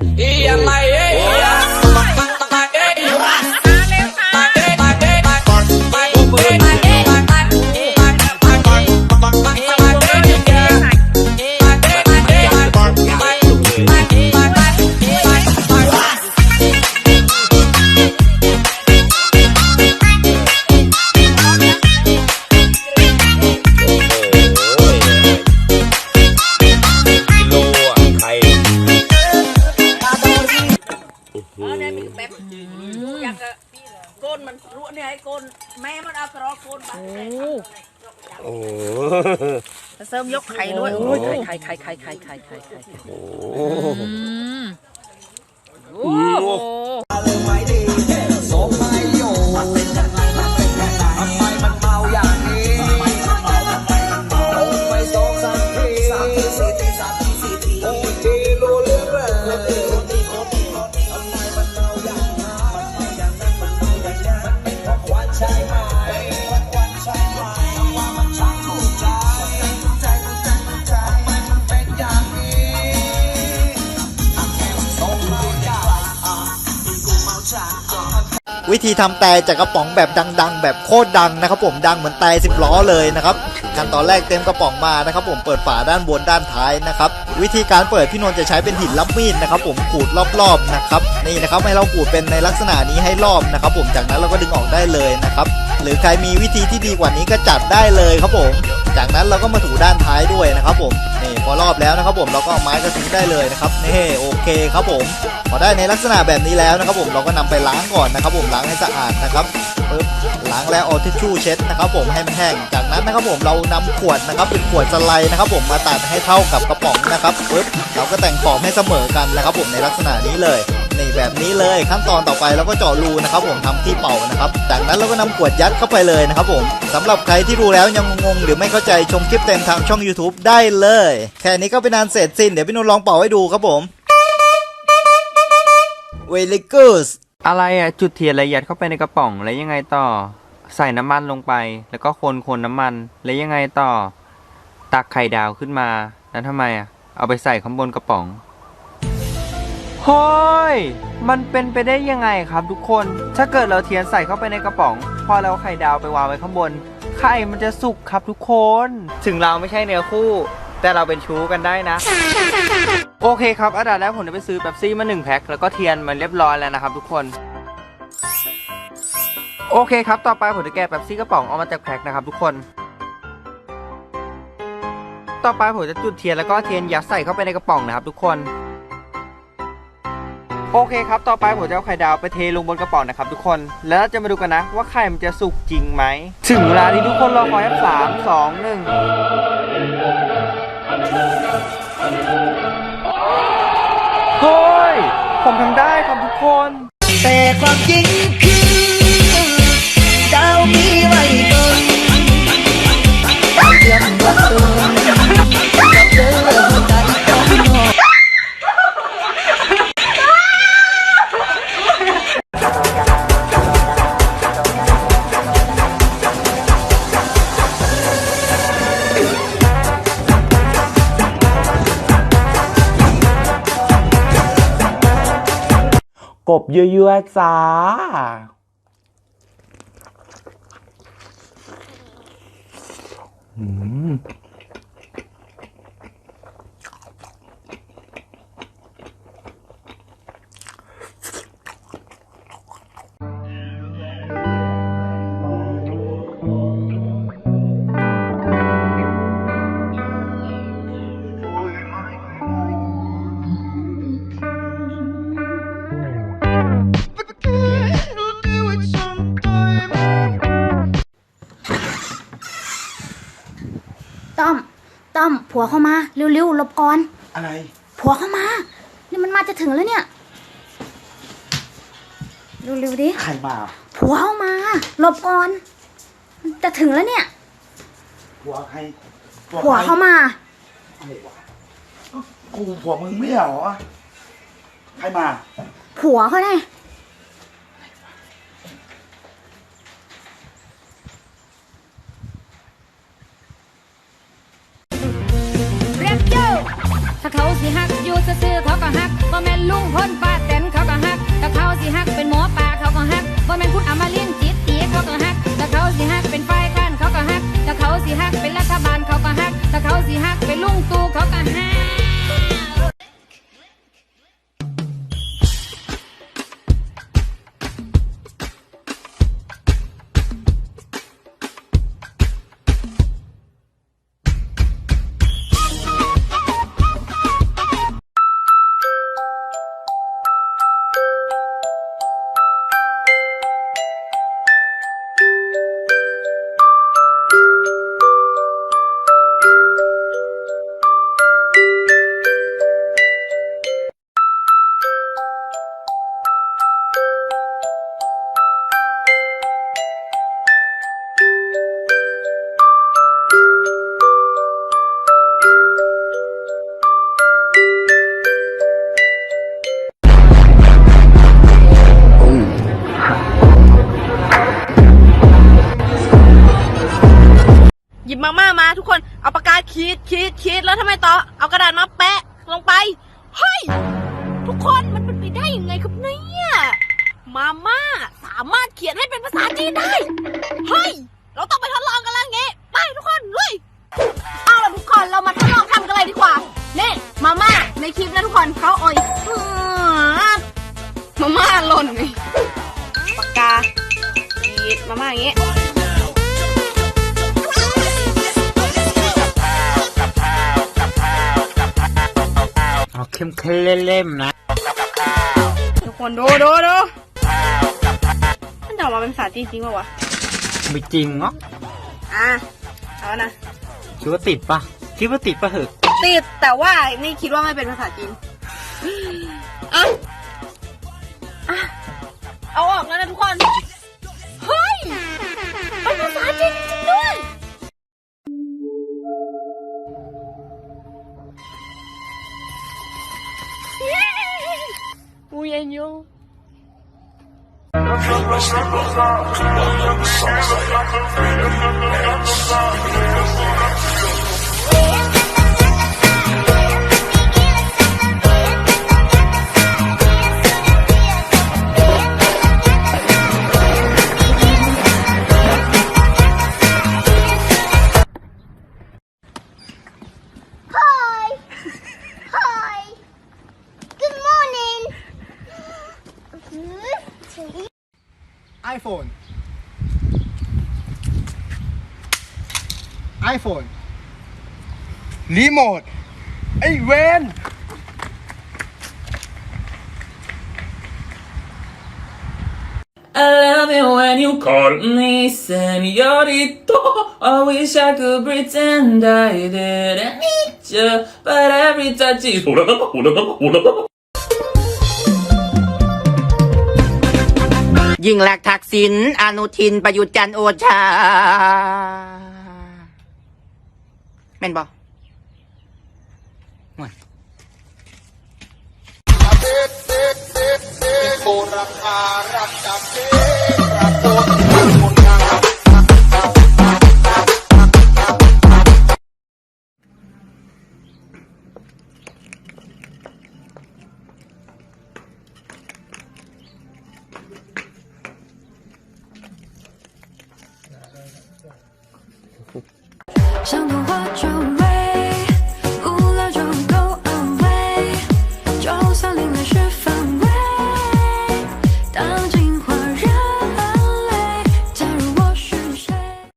Y กนมันรู้เนี่ยไอ้โกนแม่มันเอากระรอกโกนไปโอ้เสริมยกไข่ด้วยโอ้ยไข่ไข่ไข่ไข่ไข่ไข่ไข่ไข่โหโอ้โห วิธีทำแต่จากกระป๋องแบบดัง ๆ แบบโคตรดังนะครับ ผมดังเหมือนแต่สิบล้อเลยนะครับขั้นตอนแรกเต็มกระป๋องมานะครับ ผมเปิดฝาด้านบนด้านท้ายนะครับวิธีการเปิดพี่นนท์จะใช้เป็นหินรับมีดนะครับ ผมขูดรอบๆนะครับนี่นะครับให้เราขูดเป็นในลักษณะนี้ให้รอบนะครับ ผมจากนั้นเราก็ดึงออกได้เลยนะครับหรือใครมีวิธีที่ดีกว่านี้ก็จัดได้เลยครับผม จากนั้นเราก็มาถูด้านท้ายด้วยนะครับผมนี่พอรอบแล้วนะครับผมเราก็ไม้กระทุ้งได้เลยนะครับนี่โอเคครับผมพอได้ในลักษณะแบบนี้แล้วนะครับผมเราก็นำไปล้างก่อนนะครับผมล้างให้สะอาดนะครับปึ๊บล้างแล้วเอาทิชชู่เช็ดนะครับผมให้มันแห้งจากนั้นนะครับผมเรานำขวดนะครับเป็นขวดสไลด์นะครับผมมาตัดให้เท่ากับกระป๋องนะครับปึ๊บเราก็แต่งขอบให้เสมอกันนะครับผมในลักษณะนี้เลย นี่แบบนี้เลยขั้นตอนต่อไปเราก็เจาะรูนะครับ ผมทำที่เป่านะครับจากนั้นเราก็นำขวดยัดเข้าไปเลยนะครับ ผมสำหรับใครที่ดูแล้วยังงงหรือไม่เข้าใจชมคลิปเต็มทางช่อง YouTube ได้เลย แค่นี้ก็เป็นอันเสร็จสิ้นเดี๋ยวพี่นุ่นลองเป่าให้ดูครับผม Very good อะไรอะจุดเทียนละเอียดเข้าไปในกระป๋องแล้วยังไงต่อ ใส่น้ำมันลงไป แล้วก็คนคนน้ำมันแล้วยังไงต่อ ตักไข่ดาวขึ้นมาแล้วทำไมอะเอาไปใส่ข้างบนกระป๋อง เฮ้ย มันเป็นไปได้ยังไงครับทุกคน ถ้าเกิดเราเทียนใส่เข้าไปในกระป๋อง พอเราไข่ดาวไปวางไว้ข้างบน ไข่มันจะสุกครับทุกคน ถึงเราไม่ใช่เนื้อคู่ แต่เราเป็นชู้กันได้นะ โอเคครับอันดับแรกผมจะไปซื้อเป๊ปซี่มาหนึ่งแพ็คแล้วก็เทียนมาเรียบร้อยแล้วนะครับทุกคน โอเคครับ ต่อไปผมจะแกะเป๊ปซี่กระป๋องออกมาจากแพ็คนะครับทุกคน ต่อไปผมจะจุดเทียนแล้วก็เทียนยัดใส่เข้าไปในกระป๋องนะครับทุกคน โอเคครับ ต่อไปผมจะเอาไข่ดาวไปเทลงบนกระป๋องนะครับทุกคน แล้วจะมาดูกันนะ ว่าไข่มันจะสุกจริงไหม ถึงเวลาที่ทุกคนรอคอยครับสามสองหนึ่งเฮ้ย ผมทำได้ครับทุกคน แต่ความจริง กบเยอะๆจ้า อืม ต้อม ผัวเข้ามาเร็วๆหลบก่อน อะไร ผัวเข้ามา นี่มันมาจะถึงแล้วเนี่ยเร็วๆดิใครมาผัวเข้ามาหลบก่อนมันจะถึงแล้วเนี่ยผัวใครผัวเข้ามาอะไรวะกูผัวมึงไม่เหรอใครมา ผัวเขาไง ซื่อเขาก็ฮักบ่แม่นลุงพ้นป้าแตนเขาก็ฮักแต่เขาสิฮักเป็นหมอปลาเขาก็ฮักบ่แม่นคุณอมรี ทุกคนเอาปากกาขีดขีดขีดแล้วทำไมต่อ เอากระดาษมาแปะลงไป เฮ้ย ทุกคนมันเป็นไปได้ยังไงครับเนี่ย มาม่าสามารถเขียนให้เป็นภาษาจีนได้ เฮ้ย เราต้องไปทดลองกันแล้วงี้ไปทุกคนลุยเอาล่ะทุกคนเรามาทดลองทำกันเลยดีกว่านี่มาม่าในคลิปนะทุกคนเขาโอยมาม่าหล่นไงปากกาขีดมาม่าอย่างงี้ เข้มเข้มเล่มๆนะ ทุกคนดูดูดูมันจะออกมาเป็นภาษาจีนจริงป่าวะไม่จริงเนาะอะเอานะ คิดว่าติดปะคิดว่าติดปะเหอะ ติดแต่ว่านี่คิดว่าไม่เป็นภาษาจีนอะอะเอาออกแล้วนะทุกคน sabihin nyo? Rest iPhone iPhone รีโมท ไอ้เวน I love it when you call me senorito. I wish I could pretend I didn't need you, but every touch is ยิ่งแลกทักษิณอนุทินประยุทธ์จันทร์โอชาแม่นบอกโบราคารักจำเทรักโ我就。